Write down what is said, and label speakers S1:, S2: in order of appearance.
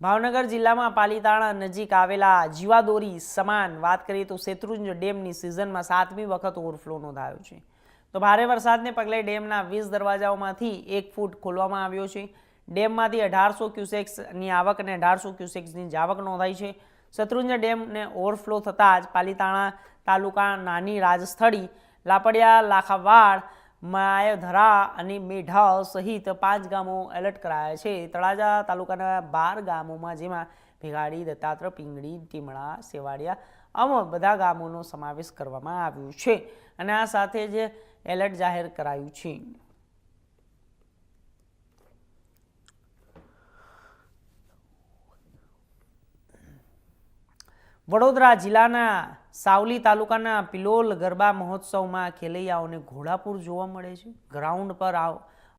S1: ભાવનગર જિલ્લામાં પાલીતાણા નજીક આવેલા જીવાદોરી સમાન, વાત કરીએ તો શેત્રુંજ ડેમની સિઝનમાં સાતમી વખત ઓવરફ્લો નોંધાયો છે. તો ભારે વરસાદને પગલે ડેમના વીસ દરવાજાઓમાંથી એક ફૂટ ખોલવામાં આવ્યો છે. ડેમમાંથી અઢારસો ક્યુસેક્સની આવક અને અઢારસો ક્યુસેક્સની જાવક નોંધાઈ છે. શત્રુંજ ડેમને ઓવરફ્લો થતાં જ પાલીતાણા તાલુકા નાની રાજસ્થળી, લાપડિયા, લાખાવાડ માયધરા અને મેઢા સહિત પાંચ ગામો એલર્ટ કરાયા છે. તળાજા તાલુકાના બાર ગામોમાં જેમાં ભેગાડી દત્તાત્ર પિંગળી, ટીમણા, સેવાડિયા આમ બધા ગામોનો સમાવેશ કરવામાં આવ્યો છે અને આ સાથે જ એલર્ટ જાહેર કરાયું છે. વડોદરા જિલ્લાના સાવલી તાલુકાના પિલોલ ગરબા મહોત્સવમાં ખેલૈયાઓને ઘોડાપુર જોવા મળે છે. ગ્રાઉન્ડ પર આવ